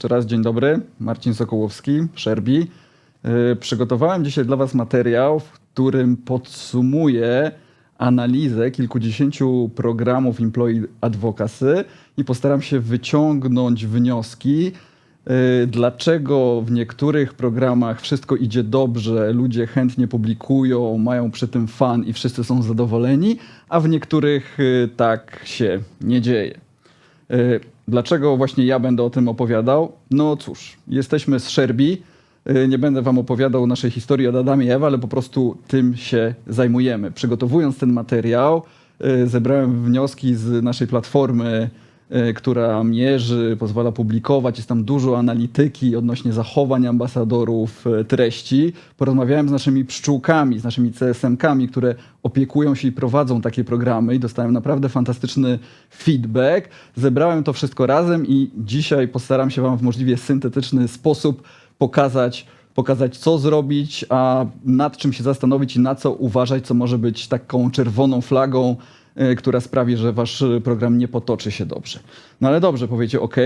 Jeszcze raz dzień dobry. Marcin Sokołowski, Szerbi. Yy, Przygotowałem dzisiaj dla Was materiał, w którym podsumuję analizę kilkudziesięciu programów Employee Advocacy i postaram się wyciągnąć wnioski, yy, dlaczego w niektórych programach wszystko idzie dobrze, ludzie chętnie publikują, mają przy tym fan i wszyscy są zadowoleni, a w niektórych yy, tak się nie dzieje. Dlaczego właśnie ja będę o tym opowiadał? No cóż, jesteśmy z Szerbi. Y, Nie będę wam opowiadał naszej historii od Adama i Ewa, ale po prostu tym się zajmujemy. Przygotowując ten materiał, y, zebrałem wnioski z naszej platformy, która mierzy, pozwala publikować. Jest tam dużo analityki odnośnie zachowań ambasadorów, y, treści. Porozmawiałem z naszymi pszczółkami, z naszymi CSM-kami, które opiekują się i prowadzą takie programy i dostałem naprawdę fantastyczny feedback. Zebrałem to wszystko razem i dzisiaj postaram się Wam w możliwie syntetyczny sposób pokazać, pokazać co zrobić, a nad czym się zastanowić i na co uważać, co może być taką czerwoną flagą, która sprawi, że Wasz y, program nie potoczy się dobrze. No ale dobrze, powiecie, ok,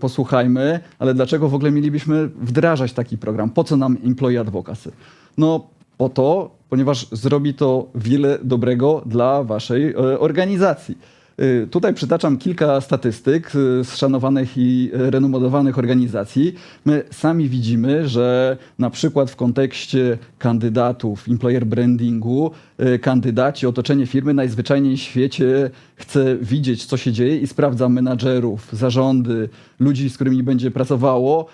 posłuchajmy, ale dlaczego w ogóle mielibyśmy wdrażać taki program? Po co nam Employee Advocacy? No po to, ponieważ zrobi to wiele dobrego dla Waszej e, organizacji. Y, Tutaj przytaczam kilka statystyk y, z szanowanych i renomowanych organizacji. My sami widzimy, że na przykład w kontekście kandydatów, employer brandingu, y, kandydaci, otoczenie firmy najzwyczajniej w świecie chce widzieć, co się dzieje i sprawdza menadżerów, zarządy, ludzi, z którymi będzie pracowało,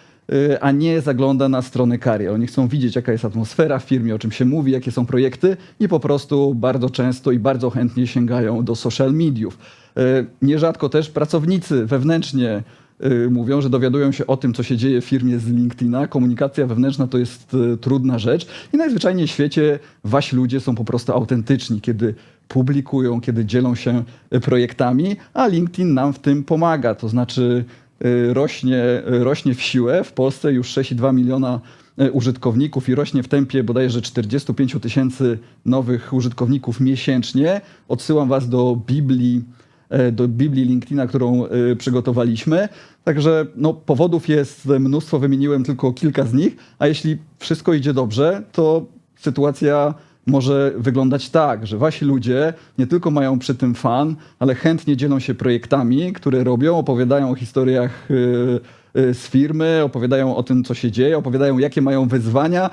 a nie zagląda na stronę karier. Oni chcą widzieć, jaka jest atmosfera w firmie, o czym się mówi, jakie są projekty i po prostu bardzo często i bardzo chętnie sięgają do social mediów. Y, Nierzadko też pracownicy wewnętrznie y, mówią, że dowiadują się o tym, co się dzieje w firmie z LinkedIna. Komunikacja wewnętrzna to jest y, trudna rzecz i najzwyczajniej w świecie wasi ludzie są po prostu autentyczni, kiedy publikują, kiedy dzielą się projektami, a LinkedIn nam w tym pomaga. To znaczy rośnie, y, rośnie w siłę. W Polsce już 6,2 miliona y, użytkowników i rośnie w tempie bodajże 45 tysięcy nowych użytkowników miesięcznie. Odsyłam was do Biblii, e, do Biblii LinkedIna, którą y, przygotowaliśmy. Także no, powodów jest mnóstwo, wymieniłem tylko kilka z nich, a jeśli wszystko idzie dobrze, to sytuacja może wyglądać tak, że wasi ludzie nie tylko mają przy tym fan, ale chętnie dzielą się projektami, które robią, opowiadają o historiach y, y, z firmy, opowiadają o tym, co się dzieje, opowiadają, jakie mają wyzwania.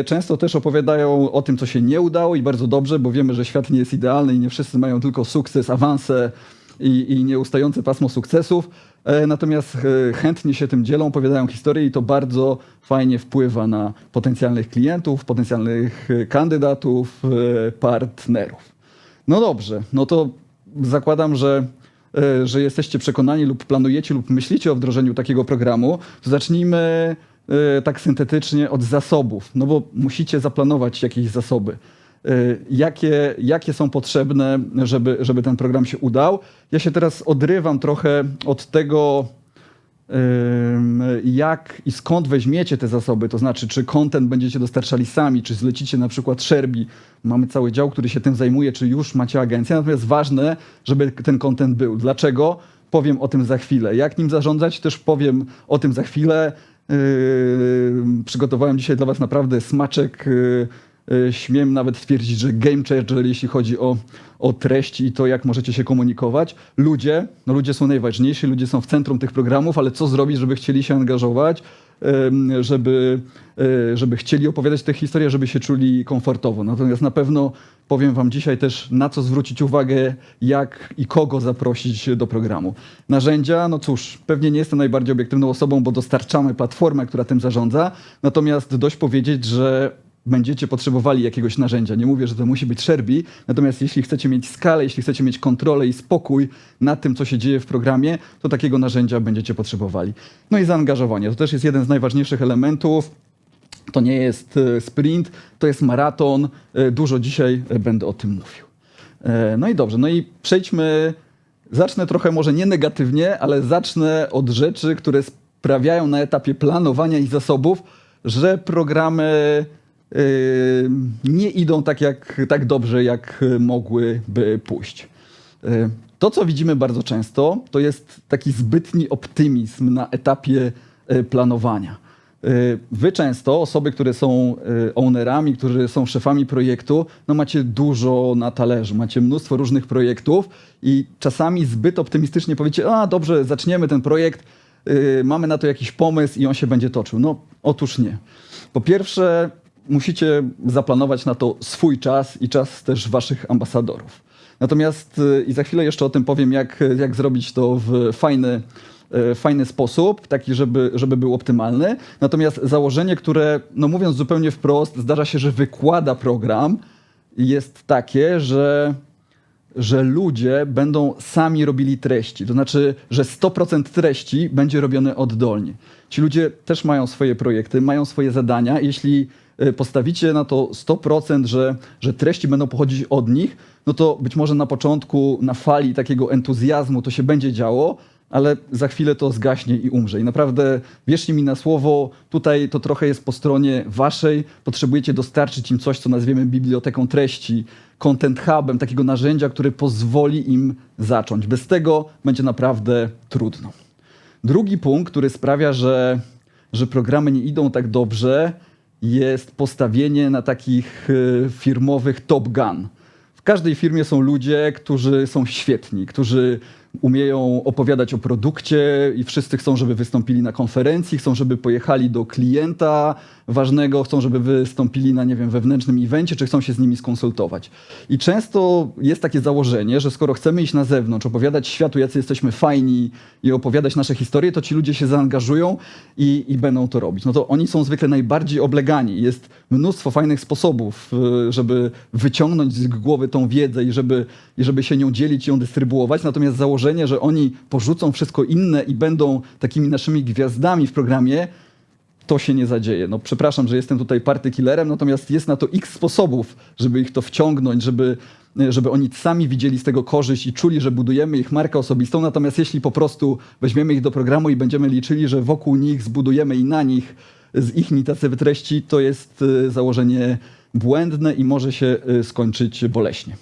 Y, Często też opowiadają o tym, co się nie udało i bardzo dobrze, bo wiemy, że świat nie jest idealny i nie wszyscy mają tylko sukces, awanse i, i nieustające pasmo sukcesów. E, Natomiast e, chętnie się tym dzielą, opowiadają historie i to bardzo fajnie wpływa na potencjalnych klientów, potencjalnych e, kandydatów, partnerów. No dobrze, no to zakładam, że, że jesteście przekonani lub planujecie lub myślicie o wdrożeniu takiego programu. To zacznijmy tak syntetycznie od zasobów, no bo musicie zaplanować jakieś zasoby. Y, jakie, jakie są potrzebne, żeby, żeby ten program się udał. Ja się teraz odrywam trochę od tego, ym, jak i skąd weźmiecie te zasoby, to znaczy, czy content będziecie dostarczali sami, czy zlecicie na przykład Szerbi, mamy cały dział, który się tym zajmuje, czy już macie agencję, natomiast ważne, żeby ten content był. Dlaczego? Powiem o tym za chwilę. Jak nim zarządzać, też powiem o tym za chwilę. Yy, przygotowałem dzisiaj dla Was naprawdę smaczek. Yy, śmiem nawet stwierdzić, że game changer, jeśli chodzi o, o treści i to, jak możecie się komunikować. Ludzie, no ludzie są najważniejsi, ludzie są w centrum tych programów, ale co zrobić, żeby chcieli się angażować, żeby, e, żeby chcieli opowiadać te historie, żeby się czuli komfortowo. Natomiast na pewno powiem Wam dzisiaj też, na co zwrócić uwagę, jak i kogo zaprosić do programu. Narzędzia, no cóż, pewnie nie jestem najbardziej obiektywną osobą, bo dostarczamy platformę, która tym zarządza, natomiast dość powiedzieć, że będziecie potrzebowali jakiegoś narzędzia. Nie mówię, że to musi być Sherby, natomiast jeśli chcecie mieć skalę, jeśli chcecie mieć kontrolę i spokój nad tym, co się dzieje w programie, to takiego narzędzia będziecie potrzebowali. No i zaangażowanie. To też jest jeden z najważniejszych elementów. To nie jest e, sprint, to jest maraton. E, Dużo dzisiaj będę o tym mówił. E, No i dobrze, no i przejdźmy. Zacznę trochę może nie negatywnie, ale zacznę od rzeczy, które sprawiają na etapie planowania i zasobów, że programy nie idą tak, jak, tak dobrze, jak mogłyby pójść. Yy, To, co widzimy bardzo często, to jest taki zbytni optymizm na etapie e, planowania. Wy często, osoby, które są ownerami, którzy są szefami projektu, no macie dużo na talerzu, macie mnóstwo różnych projektów i czasami zbyt optymistycznie powiecie, a dobrze, zaczniemy ten projekt, mamy na to jakiś pomysł i on się będzie toczył. No otóż nie. Po pierwsze, musicie zaplanować na to swój czas i czas też waszych ambasadorów. Natomiast, y, i za chwilę jeszcze o tym powiem, jak, jak zrobić to w fajny, y, fajny sposób, taki, żeby, żeby był optymalny. Natomiast założenie, które, no mówiąc zupełnie wprost, zdarza się, że wykłada program, jest takie, że że ludzie będą sami robili treści. To znaczy, że 100% treści będzie robione oddolnie. Ci ludzie też mają swoje projekty, mają swoje zadania. Jeśli postawicie na to 100%, że, że treści będą pochodzić od nich, no to być może na początku, na fali takiego entuzjazmu to się będzie działo, ale za chwilę to zgaśnie i umrze. I naprawdę, wierzcie mi na słowo, tutaj to trochę jest po stronie waszej. Potrzebujecie dostarczyć im coś, co nazwiemy biblioteką treści, content hubem, takiego narzędzia, które pozwoli im zacząć. Bez tego będzie naprawdę trudno. Drugi punkt, który sprawia, że, że programy nie idą tak dobrze, jest postawienie na takich y, firmowych top gun. W każdej firmie są ludzie, którzy są świetni, którzy umieją opowiadać o produkcie i wszyscy chcą, żeby wystąpili na konferencji, chcą, żeby pojechali do klienta ważnego, chcą, żeby wystąpili na, nie wiem, wewnętrznym evencie, czy chcą się z nimi skonsultować. I często jest takie założenie, że skoro chcemy iść na zewnątrz, opowiadać światu, jacy jesteśmy fajni i opowiadać nasze historie, to ci ludzie się zaangażują i, i będą to robić. No to oni są zwykle najbardziej oblegani. Jest mnóstwo fajnych sposobów, y, żeby wyciągnąć z głowy tą wiedzę i żeby, i żeby się nią dzielić i ją dystrybuować. Natomiast założenie, że oni porzucą wszystko inne i będą takimi naszymi gwiazdami w programie, to się nie zadzieje. No przepraszam, że jestem tutaj party killerem, natomiast jest na to x sposobów, żeby ich to wciągnąć, żeby, żeby oni sami widzieli z tego korzyść i czuli, że budujemy ich markę osobistą. Natomiast jeśli po prostu weźmiemy ich do programu i będziemy liczyli, że wokół nich zbudujemy i na nich z ich tacy treści, to jest y, założenie błędne i może się y, skończyć boleśnie.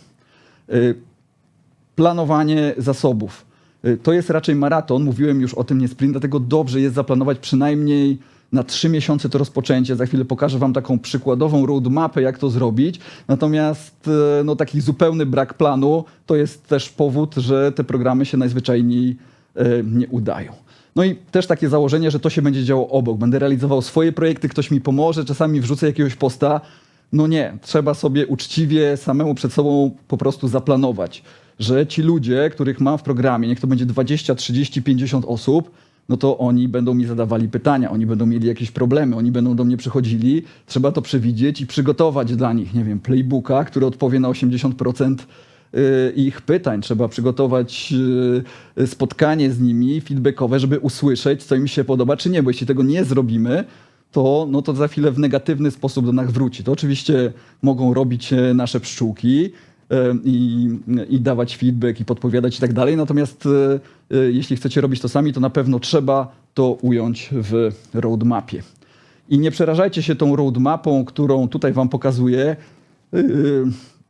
Planowanie zasobów. Y, To jest raczej maraton, mówiłem już o tym, nie sprint, dlatego dobrze jest zaplanować przynajmniej na trzy miesiące to rozpoczęcie. Za chwilę pokażę Wam taką przykładową roadmapę, jak to zrobić. Natomiast y, no, taki zupełny brak planu to jest też powód, że te programy się najzwyczajniej y, nie udają. No i też takie założenie, że to się będzie działo obok. Będę realizował swoje projekty, ktoś mi pomoże, czasami wrzucę jakiegoś posta. No nie, trzeba sobie uczciwie samemu przed sobą po prostu zaplanować, że ci ludzie, których mam w programie, niech to będzie 20, 30, 50 osób, no to oni będą mi zadawali pytania, oni będą mieli jakieś problemy, oni będą do mnie przychodzili. Trzeba to przewidzieć i przygotować dla nich, nie wiem, playbooka, który odpowie na 80% y, ich pytań. Trzeba przygotować y, spotkanie z nimi feedbackowe, żeby usłyszeć, co im się podoba, czy nie, bo jeśli tego nie zrobimy, to, no to za chwilę w negatywny sposób do nas wróci. To oczywiście mogą robić e, nasze pszczółki i, i dawać feedback i podpowiadać i tak dalej, natomiast e, e, jeśli chcecie robić to sami, to na pewno trzeba to ująć w roadmapie. I nie przerażajcie się tą roadmapą, którą tutaj wam pokazuję.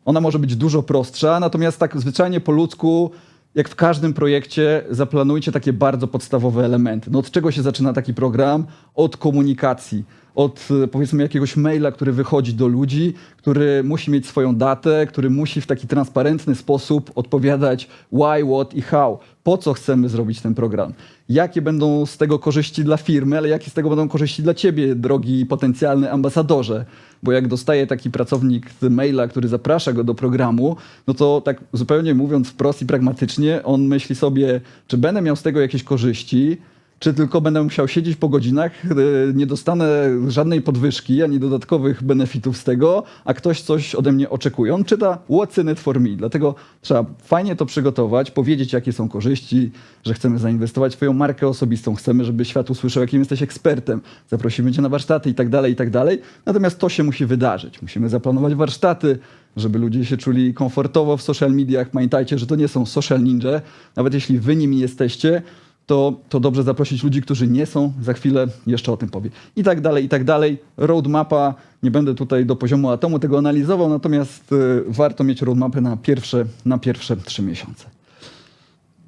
Ona może być dużo prostsza, natomiast tak zwyczajnie po ludzku, jak w każdym projekcie, zaplanujcie takie bardzo podstawowe elementy. No od czego się zaczyna taki program? Od komunikacji. Od e, powiedzmy jakiegoś maila, który wychodzi do ludzi, który musi mieć swoją datę, który musi w taki transparentny sposób odpowiadać why, what i how. Po co chcemy zrobić ten program? Jakie będą z tego korzyści dla firmy, ale jakie z tego będą korzyści dla ciebie, drogi potencjalny ambasadorze? Bo jak dostaje taki pracownik maila, który zaprasza go do programu, no to tak zupełnie mówiąc wprost i pragmatycznie, on myśli sobie, czy będę miał z tego jakieś korzyści, czy tylko będę musiał siedzieć po godzinach, y, nie dostanę żadnej podwyżki ani dodatkowych benefitów z tego, a ktoś coś ode mnie oczekuje. On czyta what's in it for me, dlatego trzeba fajnie to przygotować, powiedzieć jakie są korzyści, że chcemy zainwestować w twoją markę osobistą, chcemy, żeby świat usłyszał, jakim jesteś ekspertem, zaprosimy cię na warsztaty i tak dalej, i tak dalej. Natomiast to się musi wydarzyć. Musimy zaplanować warsztaty, żeby ludzie się czuli komfortowo w social mediach. Pamiętajcie, że to nie są social ninja, nawet jeśli wy nimi jesteście, to, to dobrze zaprosić ludzi, którzy nie są. Za chwilę jeszcze o tym powiem. I tak dalej, i tak dalej. Roadmapa, nie będę tutaj do poziomu atomu tego analizował, natomiast y, warto mieć roadmapę na pierwsze, na pierwsze trzy miesiące.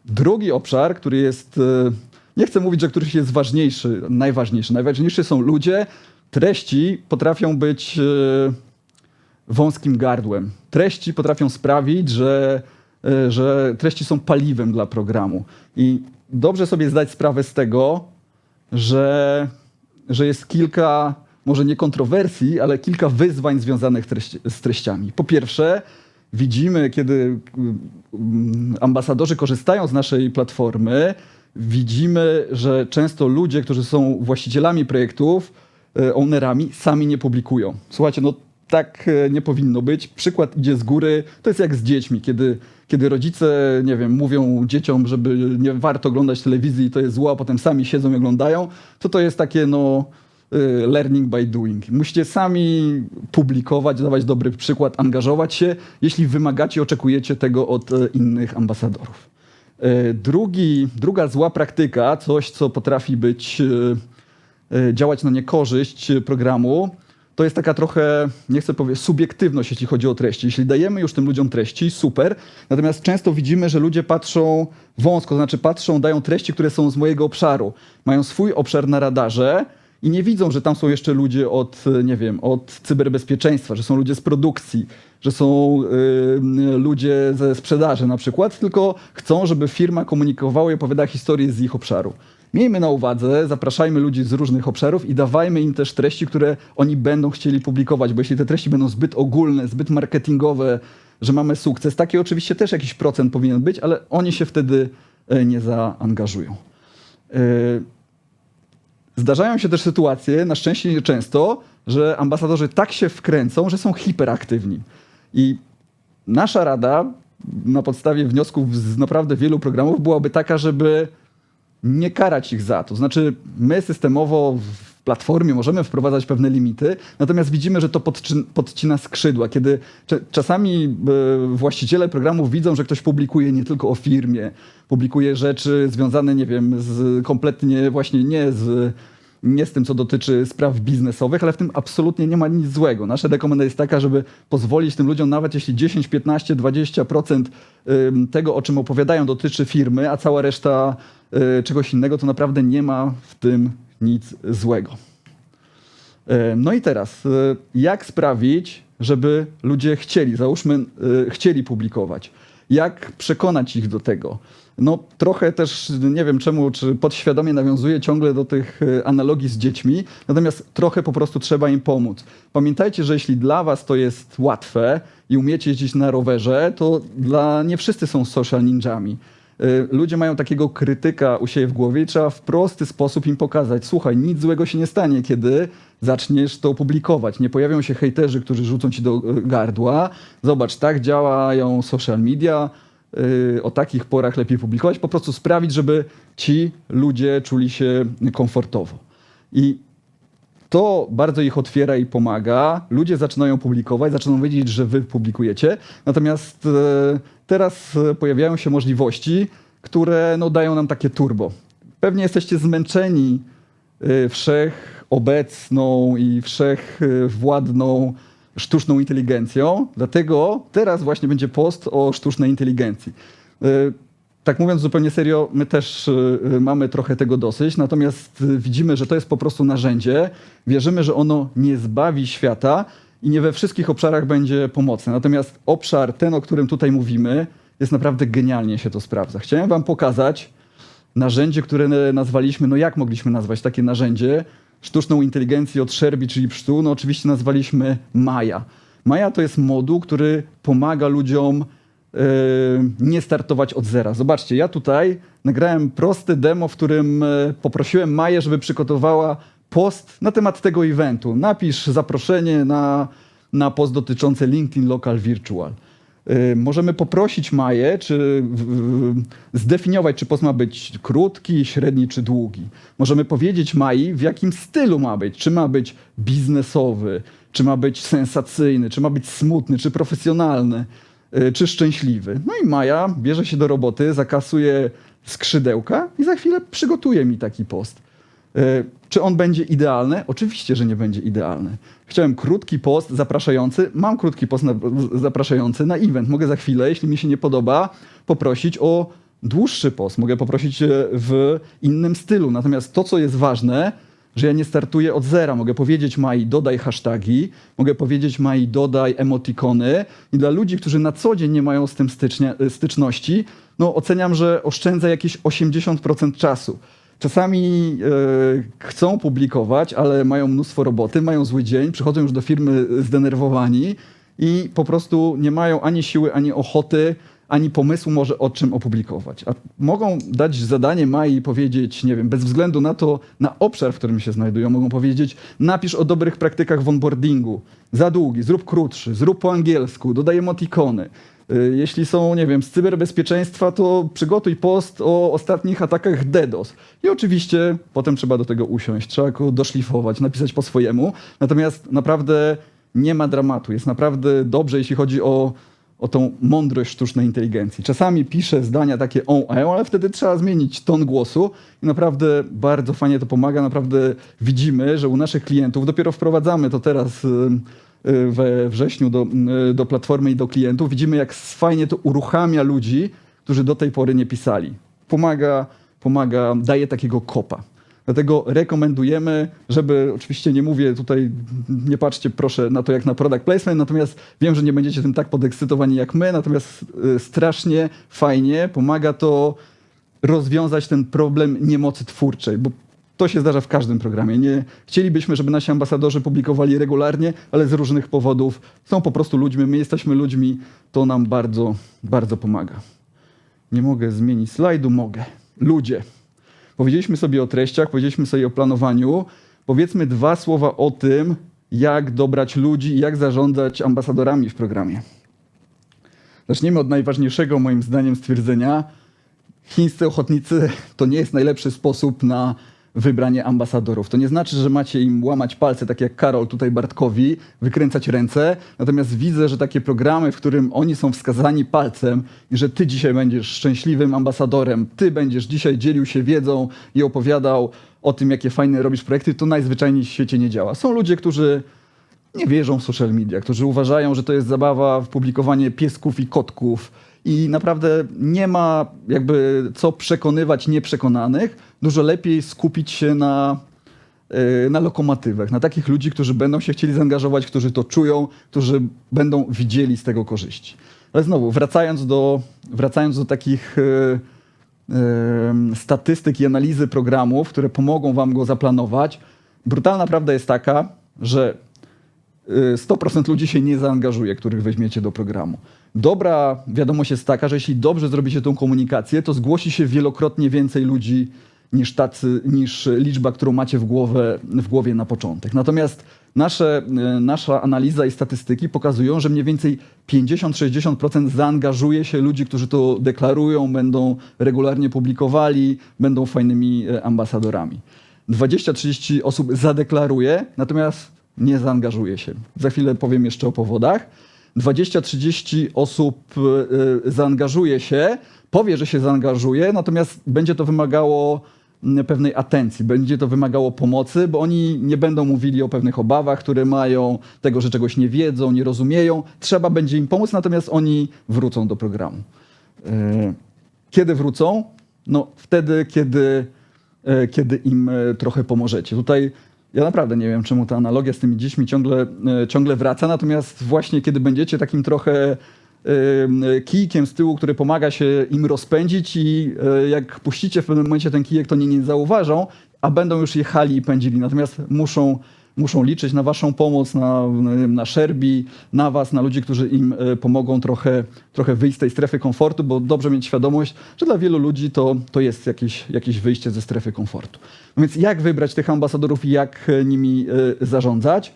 Drugi obszar, który jest, e, nie chcę mówić, że któryś jest ważniejszy, najważniejszy. Najważniejszy są ludzie. Treści potrafią być e, wąskim gardłem. Treści potrafią sprawić, że, że treści są paliwem dla programu. I dobrze sobie zdać sprawę z tego, że, że jest kilka, może nie kontrowersji, ale kilka wyzwań związanych treści, z treściami. Po pierwsze, widzimy, kiedy mm, ambasadorzy korzystają z naszej platformy, widzimy, że często ludzie, którzy są właścicielami projektów, e, ownerami, sami nie publikują. Słuchajcie, no tak e, nie powinno być. Przykład idzie z góry. To jest jak z dziećmi, kiedy, kiedy rodzice, nie wiem, mówią dzieciom, żeby nie warto oglądać telewizji, to jest zło, a potem sami siedzą i oglądają, to to jest takie, no, y, learning by doing. Musicie sami publikować, dawać dobry przykład, angażować się, jeśli wymagacie, oczekujecie tego od e, innych ambasadorów. E, Drugi, druga zła praktyka, coś co potrafi być, e, e, działać na niekorzyść programu, to jest taka trochę, nie chcę powiedzieć, subiektywność, jeśli chodzi o treści. Jeśli dajemy już tym ludziom treści, super, natomiast często widzimy, że ludzie patrzą wąsko, to znaczy patrzą, dają treści, które są z mojego obszaru. Mają swój obszar na radarze i nie widzą, że tam są jeszcze ludzie od, nie wiem, od cyberbezpieczeństwa, że są ludzie z produkcji, że są y, ludzie ze sprzedaży na przykład, tylko chcą, żeby firma komunikowała i opowiadała historię z ich obszaru. Miejmy na uwadze, zapraszajmy ludzi z różnych obszarów i dawajmy im też treści, które oni będą chcieli publikować, bo jeśli te treści będą zbyt ogólne, zbyt marketingowe, że mamy sukces, taki oczywiście też jakiś procent powinien być, ale oni się wtedy e, nie zaangażują. E, Zdarzają się też sytuacje, na szczęście nieczęsto, że ambasadorzy tak się wkręcą, że są hiperaktywni. I nasza rada na podstawie wniosków z naprawdę wielu programów byłaby taka, żeby nie karać ich za to. Znaczy, my systemowo w platformie możemy wprowadzać pewne limity, natomiast widzimy, że to podcina skrzydła, kiedy czasami e, właściciele programów widzą, że ktoś publikuje nie tylko o firmie, publikuje rzeczy związane, nie wiem, z kompletnie właśnie nie z nie z tym, co dotyczy spraw biznesowych, ale w tym absolutnie nie ma nic złego. Nasza rekomenda jest taka, żeby pozwolić tym ludziom, nawet jeśli 10, 15, 20% ym, tego, o czym opowiadają, dotyczy firmy, a cała reszta y, czegoś innego, to naprawdę nie ma w tym nic złego. E, No i teraz, e, jak sprawić, żeby ludzie chcieli, załóżmy, chcieli publikować? Jak przekonać ich do tego? No trochę też, nie wiem czemu, czy podświadomie nawiązuję ciągle do tych e, analogii z dziećmi, natomiast trochę po prostu trzeba im pomóc. Pamiętajcie, że jeśli dla was to jest łatwe i umiecie jeździć na rowerze, to dla nie wszyscy są social ninjami. Y, ludzie mają takiego krytyka u siebie w głowie i trzeba w prosty sposób im pokazać, słuchaj, nic złego się nie stanie, kiedy zaczniesz to publikować. Nie pojawią się hejterzy, którzy rzucą ci do y, gardła. Zobacz, tak działają social media, y, o takich porach lepiej publikować, po prostu sprawić, żeby ci ludzie czuli się komfortowo. I to bardzo ich otwiera i pomaga. Ludzie zaczynają publikować, zaczynają wiedzieć, że wy publikujecie. Natomiast e, teraz e, pojawiają się możliwości, które no, dają nam takie turbo. Pewnie jesteście zmęczeni e, wszechobecną i wszechwładną sztuczną inteligencją, dlatego teraz właśnie będzie post o sztucznej inteligencji. E, tak mówiąc zupełnie serio, my też mamy trochę tego dosyć, natomiast widzimy, że to jest po prostu narzędzie. Wierzymy, że ono nie zbawi świata i nie we wszystkich obszarach będzie pomocne. Natomiast obszar, ten, o którym tutaj mówimy, jest naprawdę genialnie się to sprawdza. Chciałem wam pokazać narzędzie, które nazwaliśmy, no jak mogliśmy nazwać takie narzędzie? Sztuczną inteligencję od Sherby, czyli pszczół, no oczywiście nazwaliśmy Maja. Maja to jest moduł, który pomaga ludziom yy, nie startować od zera. Zobaczcie, ja tutaj nagrałem prosty demo, w którym e, poprosiłem Maję, żeby przygotowała post na temat tego eventu. Napisz zaproszenie na, na post dotyczący LinkedIn Local Virtual. Yy, Możemy poprosić Maję, czy zdefiniować, czy post ma być krótki, średni czy długi. Możemy powiedzieć Mai, w jakim stylu ma być. Czy ma być biznesowy, czy ma być sensacyjny, czy ma być smutny, czy profesjonalny, yy, czy szczęśliwy. No i Maja bierze się do roboty, zakasuje skrzydełka i za chwilę przygotuje mi taki post. E, Czy on będzie idealny? Oczywiście, że nie będzie idealny. Chciałem krótki post zapraszający. Mam krótki post na, zapraszający na event. Mogę za chwilę, jeśli mi się nie podoba, poprosić o dłuższy post, mogę poprosić e, w innym stylu. Natomiast to, co jest ważne, że ja nie startuję od zera. Mogę powiedzieć Mai, dodaj hashtagi, mogę powiedzieć Mai, dodaj emotikony. I dla ludzi, którzy na co dzień nie mają z tym stycznia, styczności, no oceniam, że oszczędza jakieś 80% czasu. Czasami e, chcą publikować, ale mają mnóstwo roboty, mają zły dzień, przychodzą już do firmy zdenerwowani i po prostu nie mają ani siły, ani ochoty, ani pomysłu może o czym opublikować. A mogą dać zadanie Mai i powiedzieć, nie wiem, bez względu na to, na obszar, w którym się znajdują, mogą powiedzieć, napisz o dobrych praktykach w onboardingu, za długi, zrób krótszy, zrób po angielsku, dodaj emotikony. Y, Jeśli są, nie wiem, z cyberbezpieczeństwa, to przygotuj post o ostatnich atakach DDoS. I oczywiście potem trzeba do tego usiąść, trzeba go doszlifować, napisać po swojemu. Natomiast naprawdę nie ma dramatu. Jest naprawdę dobrze, jeśli chodzi o, o tą mądrość sztucznej inteligencji. Czasami piszę zdania takie on, ale wtedy trzeba zmienić ton głosu i naprawdę bardzo fajnie to pomaga. Naprawdę widzimy, że u naszych klientów, dopiero wprowadzamy to teraz y, y, we wrześniu do, y, do platformy i do klientów, widzimy jak fajnie to uruchamia ludzi, którzy do tej pory nie pisali. Pomaga, pomaga, daje takiego kopa. Dlatego rekomendujemy, żeby, oczywiście nie mówię tutaj, nie patrzcie proszę na to jak na product placement, natomiast wiem, że nie będziecie tym tak podekscytowani jak my, natomiast y, strasznie fajnie pomaga to rozwiązać ten problem niemocy twórczej, bo to się zdarza w każdym programie. Nie chcielibyśmy, żeby nasi ambasadorzy publikowali regularnie, ale z różnych powodów są po prostu ludźmi, my jesteśmy ludźmi, to nam bardzo, bardzo pomaga. Nie mogę zmienić slajdu, mogę. Ludzie. Powiedzieliśmy sobie o treściach, powiedzieliśmy sobie o planowaniu. Powiedzmy dwa słowa o tym, jak dobrać ludzi jak zarządzać ambasadorami w programie. Zacznijmy od najważniejszego moim zdaniem stwierdzenia. Chińscy ochotnicy to nie jest najlepszy sposób na wybranie ambasadorów. To nie znaczy, że macie im łamać palce, tak jak Karol tutaj Bartkowi, wykręcać ręce. Natomiast widzę, że takie programy, w którym oni są wskazani palcem i że ty dzisiaj będziesz szczęśliwym ambasadorem, ty będziesz dzisiaj dzielił się wiedzą i opowiadał o tym, jakie fajne robisz projekty, to najzwyczajniej w świecie nie działa. Są ludzie, którzy nie wierzą w social media, którzy uważają, że to jest zabawa w publikowanie piesków i kotków i naprawdę nie ma jakby co przekonywać nieprzekonanych. Dużo lepiej skupić się na, yy, na lokomotywach, na takich ludzi, którzy będą się chcieli zaangażować, którzy to czują, którzy będą widzieli z tego korzyści. Ale znowu, wracając do, wracając do takich yy, yy, statystyk i analizy programów, które pomogą wam go zaplanować, brutalna prawda jest taka, że y, 100% ludzi się nie zaangażuje, których weźmiecie do programu. Dobra wiadomość jest taka, że jeśli dobrze zrobicie tą komunikację, to zgłosi się wielokrotnie więcej ludzi niż, tacy, niż liczba, którą macie w, głowę, w głowie na początek. Natomiast nasze, y, nasza analiza i statystyki pokazują, że mniej więcej 50-60% zaangażuje się ludzi, którzy to deklarują, będą regularnie publikowali, będą fajnymi y, ambasadorami. 20-30 osób zadeklaruje, natomiast nie zaangażuje się. Za chwilę powiem jeszcze o powodach. 20-30 osób y, zaangażuje się, powie, że się zaangażuje, natomiast będzie to wymagało pewnej atencji, będzie to wymagało pomocy, bo oni nie będą mówili o pewnych obawach, które mają, tego, że czegoś nie wiedzą, nie rozumieją. Trzeba będzie im pomóc, natomiast oni wrócą do programu. Y, Kiedy wrócą? No wtedy, kiedy, e, kiedy im e, trochę pomożecie. Tutaj ja naprawdę nie wiem, czemu ta analogia z tymi dziećmi ciągle, e, ciągle wraca, natomiast właśnie kiedy będziecie takim trochę e, kijkiem z tyłu, który pomaga się im rozpędzić i e, jak puścicie w pewnym momencie ten kijek, to nie, nie zauważą, a będą już jechali i pędzili. Natomiast muszą, muszą liczyć na waszą pomoc, na, na szerbi, na was, na ludzi, którzy im e, pomogą trochę, trochę wyjść z tej strefy komfortu, bo dobrze mieć świadomość, że dla wielu ludzi to, to jest jakieś, jakieś wyjście ze strefy komfortu. No więc jak wybrać tych ambasadorów i jak e, nimi e, zarządzać?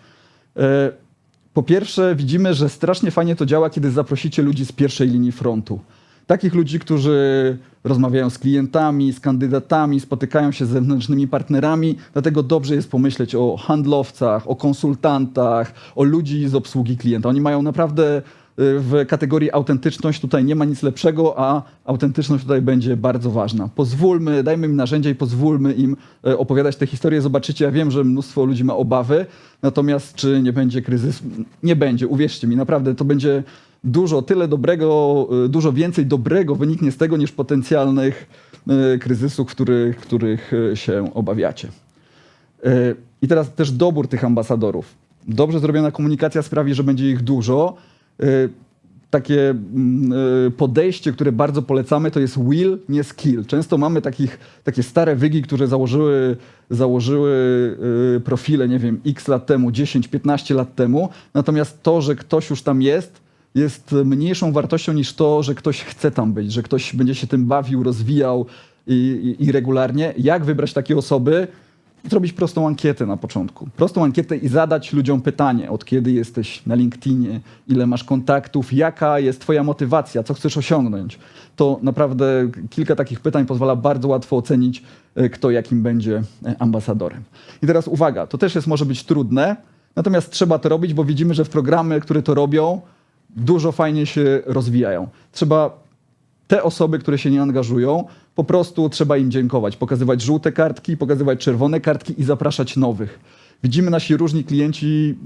Po pierwsze, widzimy, że strasznie fajnie to działa, kiedy zaprosicie ludzi z pierwszej linii frontu. Takich ludzi, którzy rozmawiają z klientami, z kandydatami, spotykają się z zewnętrznymi partnerami. Dlatego dobrze jest pomyśleć o handlowcach, o konsultantach, o ludzi z obsługi klienta. Oni mają naprawdę w kategorii autentyczność tutaj nie ma nic lepszego, a autentyczność tutaj będzie bardzo ważna. Pozwólmy, dajmy im narzędzia i pozwólmy im e, opowiadać te historie. Zobaczycie, ja wiem, że mnóstwo ludzi ma obawy, natomiast czy nie będzie kryzys? Nie będzie, uwierzcie mi, naprawdę to będzie dużo, tyle dobrego, y, dużo więcej dobrego wyniknie z tego niż potencjalnych y, kryzysów, których, których y, się obawiacie. Y, I teraz też dobór tych ambasadorów. Dobrze zrobiona komunikacja sprawi, że będzie ich dużo. Y, Takie mm, y, podejście, które bardzo polecamy, to jest will, nie skill. Często mamy takich, takie stare wygi, które założyły, założyły y, profile, nie wiem, x lat temu, 10, 15 lat temu. Natomiast to, że ktoś już tam jest, jest mniejszą wartością niż to, że ktoś chce tam być, że ktoś będzie się tym bawił, rozwijał i, i, i regularnie. Jak wybrać takie osoby? Zrobić prostą ankietę na początku. Prostą ankietę i zadać ludziom pytanie, od kiedy jesteś na LinkedInie, ile masz kontaktów, jaka jest twoja motywacja, co chcesz osiągnąć. To naprawdę kilka takich pytań pozwala bardzo łatwo ocenić, e, kto jakim będzie e, ambasadorem. I teraz uwaga, to też jest może być trudne, natomiast trzeba to robić, bo widzimy, że w programy, które to robią, dużo fajnie się rozwijają. Trzeba te osoby, które się nie angażują, po prostu trzeba im dziękować, pokazywać żółte kartki, pokazywać czerwone kartki i zapraszać nowych. Widzimy, nasi różni klienci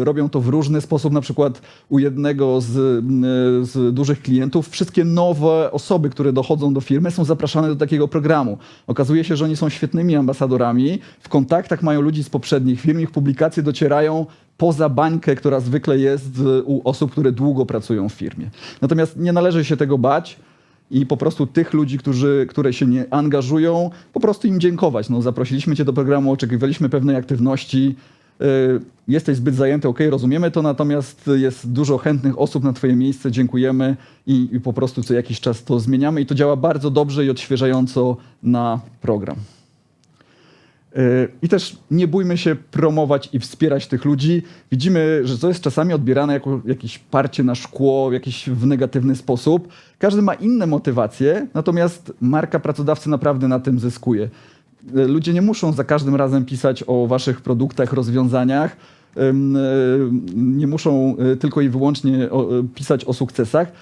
y, robią to w różny sposób. Na przykład u jednego z, y, z dużych klientów wszystkie nowe osoby, które dochodzą do firmy, są zapraszane do takiego programu. Okazuje się, że oni są świetnymi ambasadorami. W kontaktach mają ludzi z poprzednich firm, ich publikacje docierają poza bańkę, która zwykle jest y, u osób, które długo pracują w firmie. Natomiast nie należy się tego bać i po prostu tych ludzi, którzy, które się nie angażują, po prostu im dziękować. No, zaprosiliśmy cię do programu, oczekiwaliśmy pewnej aktywności. y, Jesteś zbyt zajęty, ok, rozumiemy to, natomiast jest dużo chętnych osób na Twoje miejsce, dziękujemy i, i po prostu co jakiś czas to zmieniamy i to działa bardzo dobrze i odświeżająco na program. I też nie bójmy się promować i wspierać tych ludzi. Widzimy, że to jest czasami odbierane jako jakieś parcie na szkło, jakiś w negatywny sposób. Każdy ma inne motywacje, natomiast marka pracodawcy naprawdę na tym zyskuje. Ludzie nie muszą za każdym razem pisać o waszych produktach, rozwiązaniach. Y, Nie muszą y, tylko i wyłącznie y, pisać o sukcesach.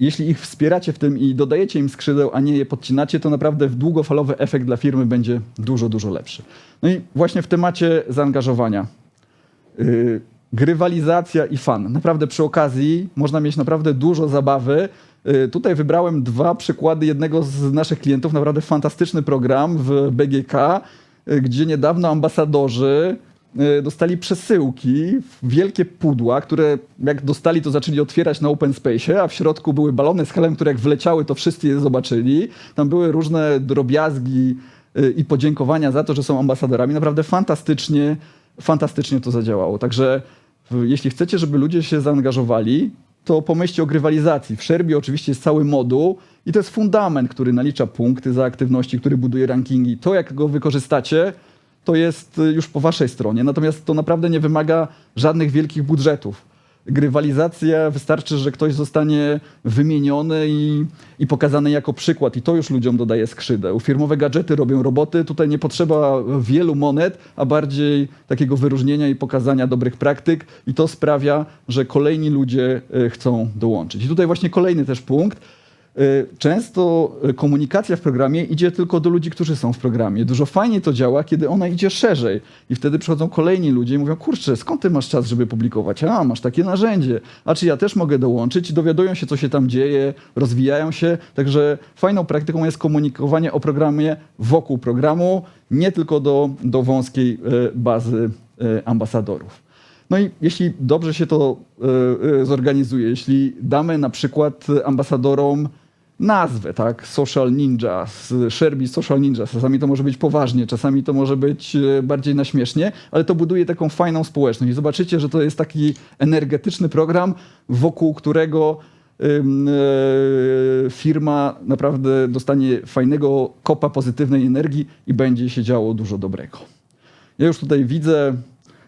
Jeśli ich wspieracie w tym i dodajecie im skrzydeł, a nie je podcinacie, to naprawdę długofalowy efekt dla firmy będzie dużo, dużo lepszy. No i właśnie w temacie zaangażowania. Yy, grywalizacja i fan. Naprawdę przy okazji można mieć naprawdę dużo zabawy. Yy, tutaj wybrałem dwa przykłady jednego z naszych klientów, naprawdę fantastyczny program w BGK, yy, gdzie niedawno ambasadorzy dostali przesyłki, wielkie pudła, które jak dostali, to zaczęli otwierać na open space, a w środku były balony z helem, które jak wleciały, to wszyscy je zobaczyli. Tam były różne drobiazgi yy, i podziękowania za to, że są ambasadorami. Naprawdę fantastycznie, fantastycznie to zadziałało. Także jeśli chcecie, żeby ludzie się zaangażowali, to pomyślcie o grywalizacji. W Szerbii oczywiście jest cały moduł i to jest fundament, który nalicza punkty za aktywności, który buduje rankingi. To, jak go wykorzystacie, to jest y, już po waszej stronie. Natomiast to naprawdę nie wymaga żadnych wielkich budżetów. Grywalizacja wystarczy, że ktoś zostanie wymieniony i, i pokazany jako przykład, i to już ludziom dodaje skrzydeł. Firmowe gadżety robią roboty, tutaj nie potrzeba wielu monet, a bardziej takiego wyróżnienia i pokazania dobrych praktyk, i to sprawia, że kolejni ludzie y, chcą dołączyć. I tutaj właśnie kolejny też punkt. Y, Często komunikacja w programie idzie tylko do ludzi, którzy są w programie. Dużo fajniej to działa, kiedy ona idzie szerzej. I wtedy przychodzą kolejni ludzie i mówią: Kurczę, skąd ty masz czas, żeby publikować? A, masz takie narzędzie. A czy ja też mogę dołączyć? Dowiadują się, co się tam dzieje, rozwijają się. Także fajną praktyką jest komunikowanie o programie wokół programu, nie tylko do, do wąskiej y, bazy y, ambasadorów. No i jeśli dobrze się to zorganizuje, jeśli damy na przykład ambasadorom nazwę, tak, Social Ninja, Sherby Social Ninja, czasami to może być poważnie, czasami to może być y, bardziej na śmiesznie, ale to buduje taką fajną społeczność. I zobaczycie, że to jest taki energetyczny program, wokół którego e, firma naprawdę dostanie fajnego kopa pozytywnej energii i będzie się działo dużo dobrego. Ja już tutaj widzę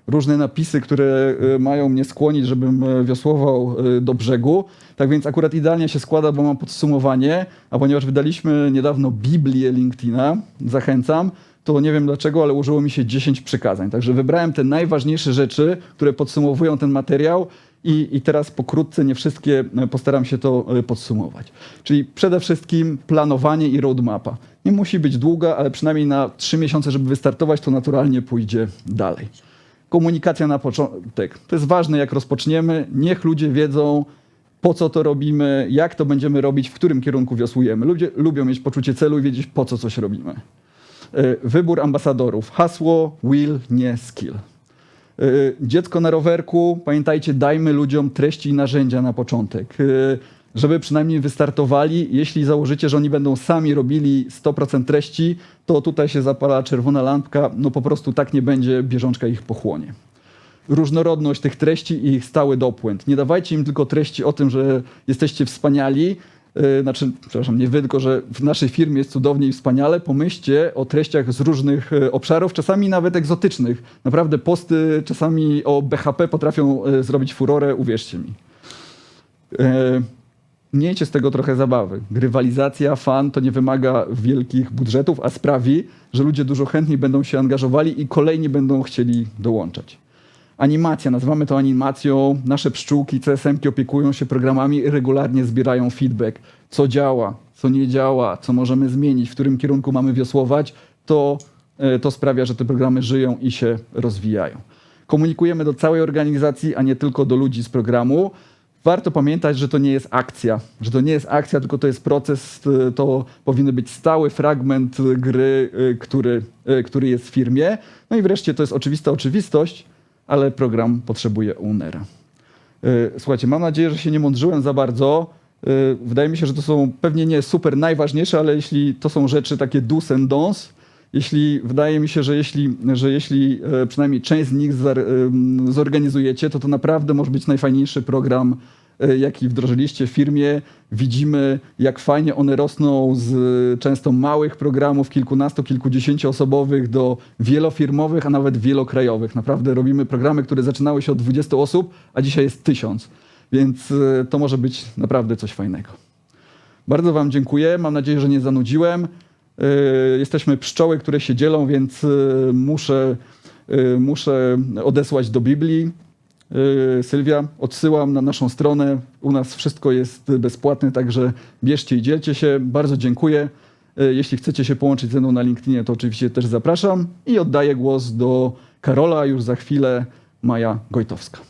różne napisy, które e, mają mnie skłonić, żebym e, wiosłował e, do brzegu. Tak więc akurat idealnie się składa, bo mam podsumowanie, a ponieważ wydaliśmy niedawno Biblię LinkedIna, zachęcam, to nie wiem dlaczego, ale użyło mi się 10 przykazań. Także wybrałem te najważniejsze rzeczy, które podsumowują ten materiał i, i teraz pokrótce, nie wszystkie, postaram się to podsumować. Czyli przede wszystkim planowanie i roadmapa. Nie musi być długa, ale przynajmniej na 3 miesiące, żeby wystartować, to naturalnie pójdzie dalej. Komunikacja na początek. To jest ważne, jak rozpoczniemy. Niech ludzie wiedzą, po co to robimy, jak to będziemy robić, w którym kierunku wiosłujemy. Ludzie lubią mieć poczucie celu i wiedzieć, po co coś robimy. E, Wybór ambasadorów. Hasło will, nie skill. E, Dziecko na rowerku, pamiętajcie, dajmy ludziom treści i narzędzia na początek. E, Żeby przynajmniej wystartowali, jeśli założycie, że oni będą sami robili 100% treści, to tutaj się zapala czerwona lampka, no po prostu tak nie będzie, bieżączka ich pochłonie różnorodność tych treści i ich stały dopłyn. Nie dawajcie im tylko treści o tym, że jesteście wspaniali, yy, znaczy, przepraszam, nie wy, tylko że w naszej firmie jest cudownie i wspaniale. Pomyślcie o treściach z różnych yy, obszarów, czasami nawet egzotycznych. Naprawdę posty czasami o BHP potrafią yy, zrobić furorę, uwierzcie mi. Miejcie z tego trochę zabawy. Grywalizacja, fan to nie wymaga wielkich budżetów, a sprawi, że ludzie dużo chętniej będą się angażowali i kolejni będą chcieli dołączać. Animacja, nazywamy to animacją. Nasze pszczółki, CSM-ki opiekują się programami i regularnie zbierają feedback. Co działa, co nie działa, co możemy zmienić, w którym kierunku mamy wiosłować, to, e, to sprawia, że te programy żyją i się rozwijają. Komunikujemy do całej organizacji, a nie tylko do ludzi z programu. Warto pamiętać, że to nie jest akcja, że to nie jest akcja, tylko to jest proces, y, to powinien być stały fragment gry, y, który, y, który jest w firmie. No i wreszcie to jest oczywista oczywistość, ale program potrzebuje ownera. Słuchajcie, mam nadzieję, że się nie mądrzyłem za bardzo. Wydaje mi się, że to są pewnie nie super najważniejsze, ale jeśli to są rzeczy takie do's and don'ts, jeśli wydaje mi się, że jeśli, że jeśli e, przynajmniej część z nich em, zorganizujecie, to to naprawdę może być najfajniejszy program, e, jaki wdrożyliście w firmie. Widzimy, jak fajnie one rosną z e, często małych programów, kilkunastu, kilkudziesięcioosobowych do wielofirmowych, a nawet wielokrajowych. Naprawdę robimy programy, które zaczynały się od 20 osób, a dzisiaj jest tysiąc. Więc e, to może być naprawdę coś fajnego. Bardzo Wam dziękuję. Mam nadzieję, że nie zanudziłem. Yy, Jesteśmy pszczoły, które się dzielą, więc yy, muszę, yy, muszę odesłać do Biblii. Sylwia, odsyłam na naszą stronę. U nas wszystko jest bezpłatne, także bierzcie i dzielcie się. Bardzo dziękuję. Jeśli chcecie się połączyć ze mną na LinkedInie, to oczywiście też zapraszam. I oddaję głos do Karola już za chwilę, Maja Gojtowska.